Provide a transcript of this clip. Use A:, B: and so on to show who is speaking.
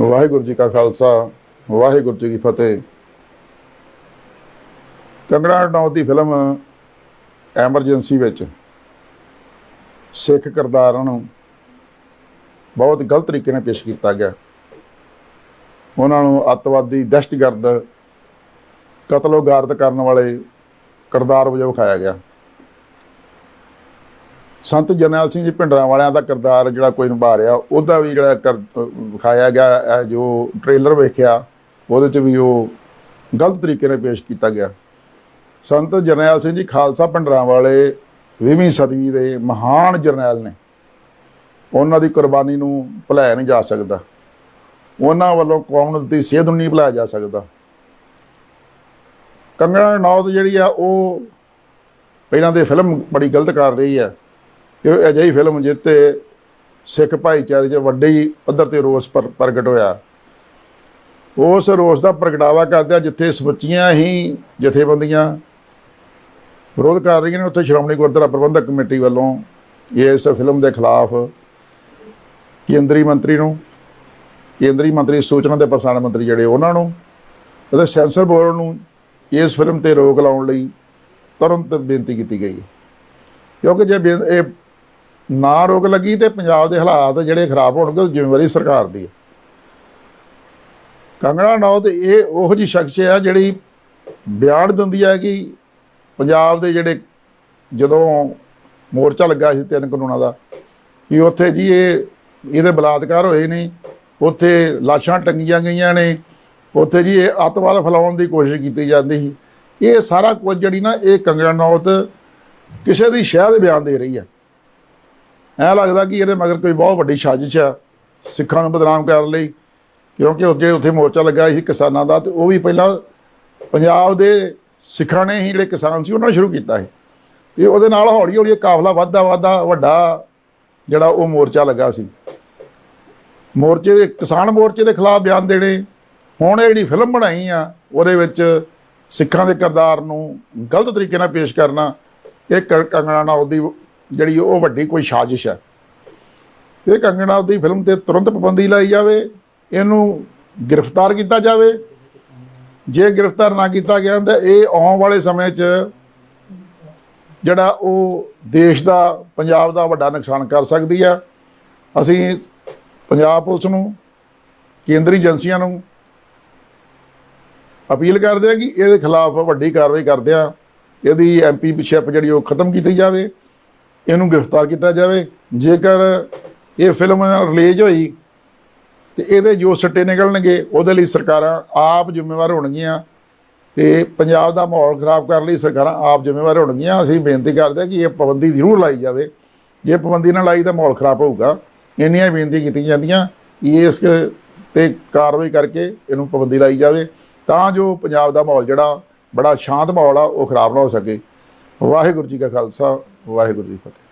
A: ਵਾਹਿਗੁਰੂ ਜੀ ਕਾ ਖਾਲਸਾ, ਵਾਹਿਗੁਰੂ ਜੀ ਕੀ ਫਤਿਹ। ਕੰਗਣਾ ਰਣੌਤ ਦੀ ਫਿਲਮ ਐਮਰਜੈਂਸੀ ਵਿੱਚ ਸਿੱਖ ਕਿਰਦਾਰਾਂ ਨੂੰ ਬਹੁਤ ਗਲਤ ਤਰੀਕੇ ਨਾਲ ਪੇਸ਼ ਕੀਤਾ ਗਿਆ। ਉਹਨਾਂ ਨੂੰ ਅੱਤਵਾਦੀ, ਦਹਿਸ਼ਤਗਰਦ, ਕਤਲੋਗਾਰਦ ਕਰਨ ਵਾਲੇ ਕਿਰਦਾਰ ਵਜੋਂ ਵਿਖਾਇਆ ਗਿਆ। ਸੰਤ ਜਰਨੈਲ ਸਿੰਘ ਜੀ ਭਿੰਡਰਾਂ ਵਾਲਿਆਂ ਦਾ ਕਿਰਦਾਰ ਜਿਹੜਾ ਕੋਈ ਨਿਭਾ ਰਿਹਾ, ਉਹਦਾ ਵੀ ਜਿਹੜਾ ਕਰ- ਵਿਖਾਇਆ ਗਿਆ ਇਹ ਜੋ ਟ੍ਰੇਲਰ ਵੇਖਿਆ, ਉਹਦੇ 'ਚ ਵੀ ਉਹ ਗਲਤ ਤਰੀਕੇ ਨਾਲ ਪੇਸ਼ ਕੀਤਾ ਗਿਆ। ਸੰਤ ਜਰਨੈਲ ਸਿੰਘ ਜੀ ਖਾਲਸਾ ਭਿੰਡਰਾਂ ਵਾਲੇ 20ਵੀਂ ਸਦੀ ਦੇ ਮਹਾਨ ਜਰਨੈਲ ਨੇ। ਉਹਨਾਂ ਦੀ ਕੁਰਬਾਨੀ ਨੂੰ ਭੁਲਾਇਆ ਨਹੀਂ ਜਾ ਸਕਦਾ। ਉਹਨਾਂ ਵੱਲੋਂ ਕੌਮ ਦੀ ਸੇਧ ਨੂੰ ਨਹੀਂ ਭੁਲਾਇਆ ਜਾ ਸਕਦਾ। ਕੰਗਣਾ ਨੌਤ ਜਿਹੜੀ ਆ, ਉਹ ਪਹਿਲਾਂ ਤੇ ਫਿਲਮ ਬੜੀ ਗਲਤ ਕਰ ਰਹੀ ਹੈ ਕਿ ਅਜਿਹੀ ਫਿਲਮ ਜਿੱਤੇ ਸਿੱਖ ਭਾਈਚਾਰੇ 'ਚ ਵੱਡੇ ਹੀ ਪੱਧਰ ਤੇ ਰੋਸ ਪਰ- ਪ੍ਰਗਟ ਹੋਇਆ। ਉਸ ਰੋਸ ਦਾ ਪ੍ਰਗਟਾਵਾ ਕਰਦਿਆਂ ਜਿੱਥੇ ਸਮੁੱਚੀਆਂ ਹੀ ਜਥੇਬੰਦੀਆਂ ਵਿਰੋਧ ਕਰ ਰਹੀਆਂ ਨੇ, ਉੱਥੇ ਸ਼੍ਰੋਮਣੀ ਗੁਰਦੁਆਰਾ ਪ੍ਰਬੰਧਕ ਕਮੇਟੀ ਵੱਲੋਂ ਇਸ ਫਿਲਮ ਦੇ ਖਿਲਾਫ ਕੇਂਦਰੀ ਮੰਤਰੀ ਨੂੰ, ਕੇਂਦਰੀ ਮੰਤਰੀ ਸੂਚਨਾ ਤੇ ਪ੍ਰਸਾਰਣ ਮੰਤਰੀ ਜਿਹੜੇ ਉਹਨਾਂ ਨੂੰ ਅਤੇ ਸੈਂਸਰ ਬੋਰਡ ਨੂੰ ਇਸ ਫਿਲਮ ਤੇ ਰੋਕ ਲਾਉਣ ਲਈ ਤੁਰੰਤ ਬੇਨਤੀ ਕੀਤੀ ਗਈ। ਕਿਉਂਕਿ ਜੇ ਬੇ- ਇਹ ਨਾ ਰੋਕ ਲੱਗੀ ਤੇ ਪੰਜਾਬ ਦੇ ਹਾਲਾਤ ਜਿਹੜੇ ਖਰਾਬ ਹੋਣਗੇ, ਉਹ ਜ਼ਿੰਮੇਵਾਰੀ ਸਰਕਾਰ ਦੀ ਹੈ। ਕੰਗਣਾ ਨੌਤ ਇਹ ਉਹੋ ਜਿਹੀ ਸ਼ਖਸ ਹੈ ਜਿਹੜੀ ਬਿਆਨ ਦਿੰਦੀ ਹੈ ਕਿ ਪੰਜਾਬ ਦੇ ਜਿਹੜੇ ਜਦੋਂ ਮੋਰਚਾ ਲੱਗਾ ਸੀ ਤਿੰਨ ਕਾਨੂੰਨਾਂ ਦਾ, ਕਿ ਉੱਥੇ ਜੀ ਇਹ, ਇਹਦੇ ਬਲਾਤਕਾਰ ਹੋਏ ਨੇ, ਉੱਥੇ ਲਾਸ਼ਾਂ ਟੰਗੀਆਂ ਗਈਆਂ ਨੇ, ਉੱਥੇ ਜੀ ਇਹ ਅੱਤਵਾਦ ਫੈਲਾਉਣ ਦੀ ਕੋਸ਼ਿਸ਼ ਕੀਤੀ ਜਾਂਦੀ ਸੀ। ਇਹ ਸਾਰਾ ਕੁਝ ਜਿਹੜੀ ਨਾ ਇਹ ਕੰਗਣਾ ਨੌਤ ਕਿਸੇ ਦੀ ਸ਼ਹਿ ਦੇ ਬਿਆਨ ਦੇ ਰਹੀ ਹੈ। ਐ ਲੱਗਦਾ ਕਿ ਇਹਦੇ ਮਗਰ ਕੋਈ ਬਹੁਤ ਵੱਡੀ ਸਾਜ਼ਿਸ਼ ਆ, ਸਿੱਖਾਂ ਨੂੰ ਬਦਨਾਮ ਕਰਨ ਲਈ, ਕਿਉਂਕਿ ਉਹ ਜਿਹੜੇ ਉੱਥੇ ਮੋਰਚਾ ਲੱਗਾ ਸੀ ਕਿਸਾਨਾਂ ਦਾ, ਤੇ ਉਹ ਵੀ ਪਹਿਲਾਂ ਪੰਜਾਬ ਦੇ ਸਿੱਖਾਂ ਨੇ ਹੀ ਜਿਹੜੇ ਕਿਸਾਨ ਸੀ, ਉਹਨਾਂ ਨੇ ਸ਼ੁਰੂ ਕੀਤਾ ਸੀ। ਤੇ ਉਹਦੇ ਨਾਲ ਹੌਲੀ ਹੌਲੀ ਇਹ ਕਾਫਲਾ ਵੱਧਦਾ ਵੱਧਦਾ ਵੱਡਾ ਜਿਹੜਾ ਉਹ ਮੋਰਚਾ ਲੱਗਾ ਸੀ। ਮੋਰਚੇ ਦੇ, ਕਿਸਾਨ ਮੋਰਚੇ ਦੇ ਖਿਲਾਫ ਬਿਆਨ ਦੇਣੇ, ਹੁਣ ਇਹ ਜਿਹੜੀ ਫਿਲਮ ਬਣਾਈ ਆ, ਉਹਦੇ ਵਿੱਚ ਸਿੱਖਾਂ ਦੇ ਕਿਰਦਾਰ ਨੂੰ ਗਲਤ ਤਰੀਕੇ ਨਾਲ ਪੇਸ਼ ਕਰਨਾ, ਇਹ ਕੰਗਣਾ ਨਾਲ ਉਹਦੀ ਜਿਹੜੀ ਉਹ ਵੱਡੀ ਕੋਈ ਸਾਜ਼ਿਸ਼ ਹੈ। ਇਹ ਕੰਗਣਾ ਦੀ ਫਿਲਮ ਤੇ ਤੁਰੰਤ ਪਾਬੰਦੀ ਲਾਈ ਜਾਵੇ, ਇਹਨੂੰ ਗ੍ਰਿਫਤਾਰ ਕੀਤਾ ਜਾਵੇ। ਜੇ ਗ੍ਰਿਫਤਾਰ ਨਾ ਕੀਤਾ ਗਿਆ ਤਾਂ ਇਹ ਆਉਣ ਵਾਲੇ ਸਮੇਂ 'ਚ ਜਿਹੜਾ ਉਹ ਦੇਸ਼ ਦਾ, ਪੰਜਾਬ ਦਾ ਵੱਡਾ ਨੁਕਸਾਨ ਕਰ ਸਕਦੀ ਆ ਅਸੀਂ ਪੰਜਾਬ ਪੁਲਿਸ ਨੂੰ, ਕੇਂਦਰੀ ਏਜੰਸੀਆਂ ਨੂੰ ਅਪੀਲ ਕਰਦੇ ਆ ਕਿ ਇਹਦੇ ਖਿਲਾਫ ਵੱਡੀ ਕਾਰਵਾਈ ਕਰਦੇ ਆ ਇਹਦੀ ਐਮਪੀ ਸ਼ਿਪ ਜਿਹੜੀ ਉਹ ਖਤਮ ਕੀਤੀ ਜਾਵੇ। ਇਹਨੂੰ ਗ੍ਰਿਫਤਾਰ ਕੀਤਾ ਜਾਵੇ। ਜੇਕਰ ਇਹ ਫਿਲਮ ਰਿਲੀਜ਼ ਹੋਈ, ਤੇ ਇਹਦੇ ਜੋ ਸੱਟੇ ਨਿਕਲਣਗੇ, ਉਹਦੇ ਲਈ ਸਰਕਾਰਾਂ ਆਪ ਜ਼ਿੰਮੇਵਾਰ ਹੋਣਗੀਆਂ। ਤੇ ਪੰਜਾਬ ਦਾ ਮਾਹੌਲ ਖਰਾਬ ਕਰਨ ਲਈ ਸਰਕਾਰਾਂ ਆਪ ਜ਼ਿੰਮੇਵਾਰ ਹੋਣਗੀਆਂ। ਅਸੀਂ ਬੇਨਤੀ ਕਰਦੇ ਹਾਂ ਕਿ ਇਹ ਪਾਬੰਦੀ ਜ਼ਰੂਰ ਲਾਈ ਜਾਵੇ। ਜੇ ਪਾਬੰਦੀ ਨਾ ਲਾਈ ਤਾਂ ਮਾਹੌਲ ਖਰਾਬ ਹੋਊਗਾ। ਇੰਨੀਆਂ ਹੀ ਬੇਨਤੀ ਕੀਤੀਆਂ ਜਾਂਦੀਆਂ। ਕਿ ਇਸ ਤੇ ਕਾਰਵਾਈ ਕਰਕੇ ਇਹਨੂੰ ਪਾਬੰਦੀ ਲਾਈ ਜਾਵੇ। ਤਾਂ ਜੋ ਪੰਜਾਬ ਦਾ ਮਾਹੌਲ ਜਿਹੜਾ ਬੜਾ ਸ਼ਾਂਤ ਮਾਹੌਲ ਆ, ਉਹ ਖਰਾਬ ਨਾ ਹੋ ਸਕੇ। ਵਾਹਿਗੁਰੂ ਜੀ ਕਾ ਖਾਲਸਾ। ਵਾਹਿਗੁਰੂ ਜੀ ਫਤਿਹ।